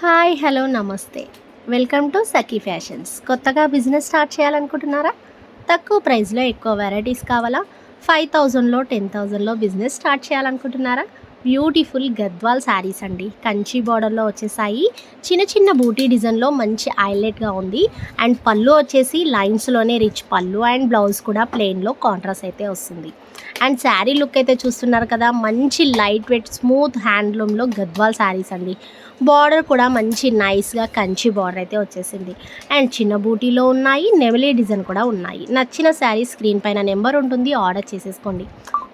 Hi hello నమస్తే. Welcome to Sakhi fashions. కొత్తగా business start చేయాలనుకుంటున్నారా? తక్కువ ప్రైస్లో ఎక్కువ వెరైటీస్ కావాలా? ఫైవ్ థౌజండ్లో టెన్ థౌజండ్లో బిజినెస్ స్టార్ట్ చేయాలనుకుంటున్నారా? బ్యూటిఫుల్ గద్వాల్ శారీస్ అండి. కంచి బార్డర్లో వచ్చేసాయి. చిన్న చిన్న బూటీ డిజైన్లో మంచి హైలైట్గా ఉంది. అండ్ పళ్ళు వచ్చేసి లైన్స్లోనే రిచ్ పళ్ళు అండ్ బ్లౌజ్ కూడా ప్లెయిన్లో కాంట్రాస్ట్ అయితే వస్తుంది. అండ్ శారీ లుక్ అయితే చూస్తున్నారు కదా మంచి లైట్ వెయిట్ స్మూత్ హ్యాండ్లూమ్లో గద్వాల్ శారీస్ అండి. బార్డర్ కూడా మంచి నైస్గా కంచి బార్డర్ అయితే వచ్చేసింది. అండ్ చిన్న బూటీలో ఉన్నాయి నెవలీ డిజైన్ కూడా ఉన్నాయి. నచ్చిన శారీ స్క్రీన్ పైన నెంబర్ ఉంటుంది ఆర్డర్ చేసేసుకోండి.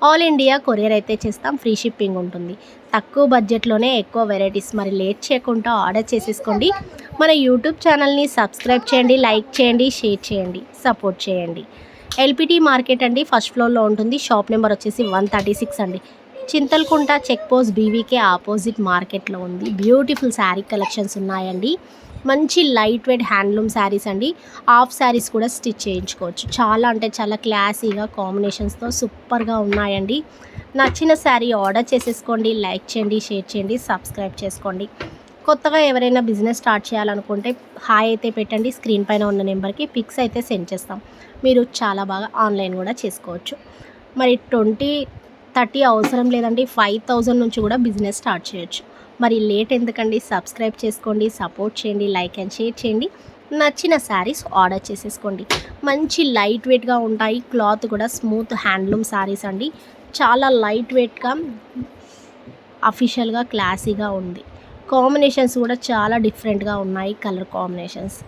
ఆల్ ఇండియా కొరియర్ అయితే చేస్తాం ఫ్రీ షిప్పింగ్ ఉంటుంది. తక్కువ బడ్జెట్లోనే ఎక్కువ వెరైటీస్ మరి లేట్ చేయకుండా ఆర్డర్ చేసేసుకోండి. మన యూట్యూబ్ ఛానల్ని సబ్స్క్రైబ్ చేయండి లైక్ చేయండి షేర్ చేయండి సపోర్ట్ చేయండి. ఎల్పిటి మార్కెట్ అండి ఫస్ట్ ఫ్లోర్లో ఉంటుంది. షాప్ నెంబర్ వచ్చేసి వన్ థర్టీ సిక్స్ అండి. Chintalkunta check post BVK opposite మార్కెట్లో ఉంది. బ్యూటిఫుల్ శారీ కలెక్షన్స్ ఉన్నాయండి. మంచి లైట్ వెయిట్ హ్యాండ్లూమ్ శారీస్ అండి. హాఫ్ శారీస్ కూడా స్టిచ్ చేయించుకోవచ్చు. చాలా అంటే చాలా క్లాసీగా కాంబినేషన్స్తో సూపర్గా ఉన్నాయండి. నచ్చిన శారీ ఆర్డర్ చేసేసుకోండి లైక్ చేయండి షేర్ చేయండి సబ్స్క్రైబ్ చేసుకోండి. కొత్తగా ఎవరైనా బిజినెస్ స్టార్ట్ చేయాలనుకుంటే హాయ్ అయితే పెట్టండి స్క్రీన్ పైన ఉన్న నెంబర్కి పిక్స్ అయితే సెండ్ చేస్తాం. మీరు చాలా బాగా ఆన్లైన్ కూడా చేసుకోవచ్చు. మరి ట్వంటీ థర్టీ అవసరం లేదండి ఫైవ్ థౌజండ్ నుంచి కూడా బిజినెస్ స్టార్ట్ చేయొచ్చు. మరి లేట్ ఎందుకండి? సబ్స్క్రైబ్ చేసుకోండి సపోర్ట్ చేయండి లైక్ అండ్ షేర్ చేయండి. నచ్చిన శారీస్ ఆర్డర్ చేసేసుకోండి. మంచి లైట్ వెయిట్గా ఉంటాయి క్లాత్ కూడా స్మూత్ హ్యాండ్లూమ్ శారీస్ అండి. చాలా లైట్ వెయిట్గా అఫీషియల్గా క్లాసీగా ఉంది. కాంబినేషన్స్ కూడా చాలా డిఫరెంట్గా ఉన్నాయి కలర్ కాంబినేషన్స్.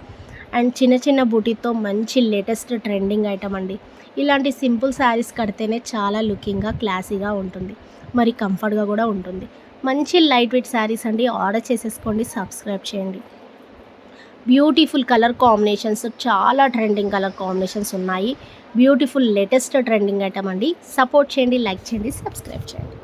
అండ్ చిన్న చిన్న బూటీతో మంచి లేటెస్ట్ ట్రెండింగ్ ఐటమ్ అండి. ఇలాంటి సింపుల్ శారీస్ కడితేనే చాలా లుకింగ్గా క్లాసీగా ఉంటుంది. మరి కంఫర్ట్గా కూడా ఉంటుంది. మంచి లైట్ వెయిట్ శారీస్ అండి. ఆర్డర్ చేసేసుకోండి సబ్స్క్రైబ్ చేయండి. బ్యూటిఫుల్ కలర్ కాంబినేషన్స్ చాలా ట్రెండింగ్ కలర్ కాంబినేషన్స్ ఉన్నాయి. బ్యూటిఫుల్ లేటెస్ట్ ట్రెండింగ్ ఐటమ్ అండి. సపోర్ట్ చేయండి లైక్ చేయండి సబ్స్క్రైబ్ చేయండి.